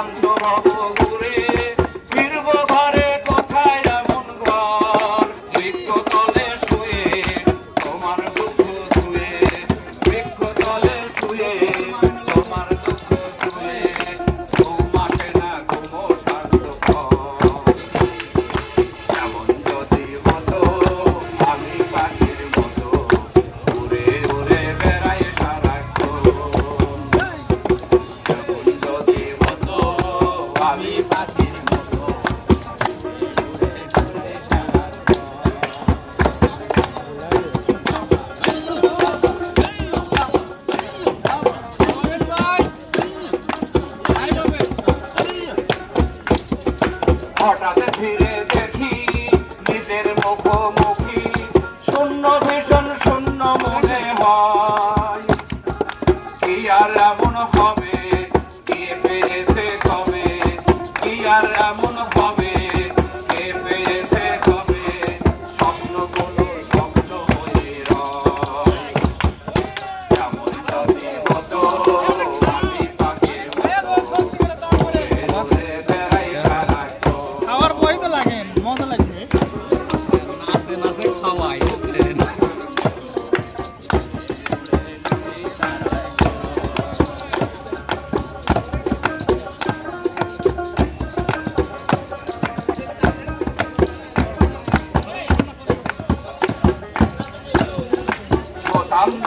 ক্লান্ত হব ঘুরে ফিরব ঘরে কোথায় এমন ঘর? শুয়ে, তোমার দুঃখ শুয়ে, বৃক্ষ তলে শুয়ে, তোমার হঠাৎ ফিরে দেখি নিজের মুখোমুখি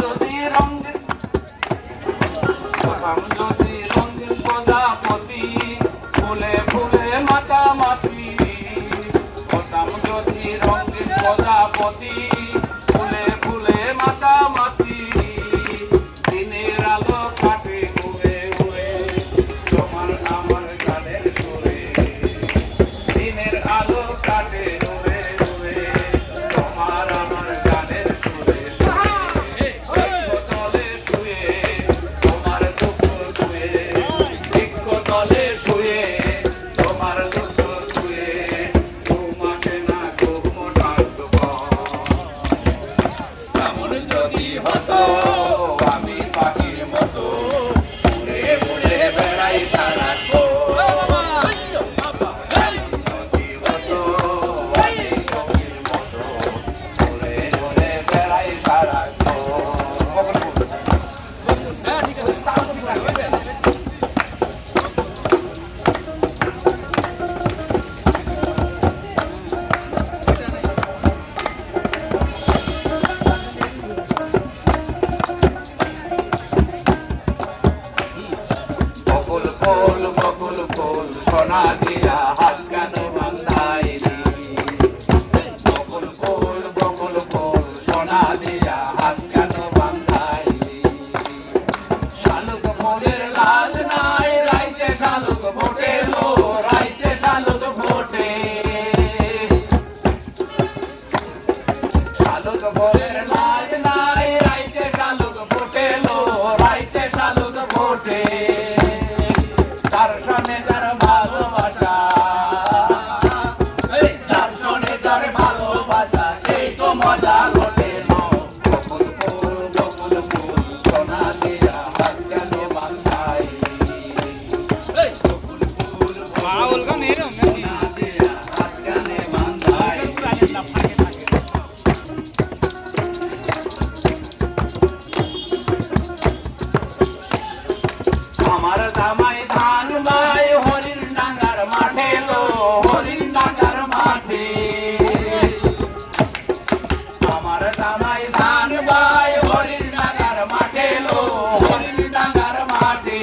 যদি রঙে হাসান ফুল বকুল ফুল, সোনা দিয়া হাত বকুল ফুল বকুল ফুল, সোনা দিয়া হাত শালুক নাই, রাইতে শালুক ভোটে লো রাইতে শালুক ভোটে। শালুক ভোটের আমায় ধান ভাই হরিণ ডাঙ্গার মাঠে লো হরিণ ডাঙ্গার মাঠে। আমার আমায় ধান ভাই হরিণ ডাঙ্গার মাঠে লো হরিণ ডাঙ্গার মাঠে।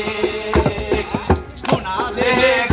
সোনা দেহ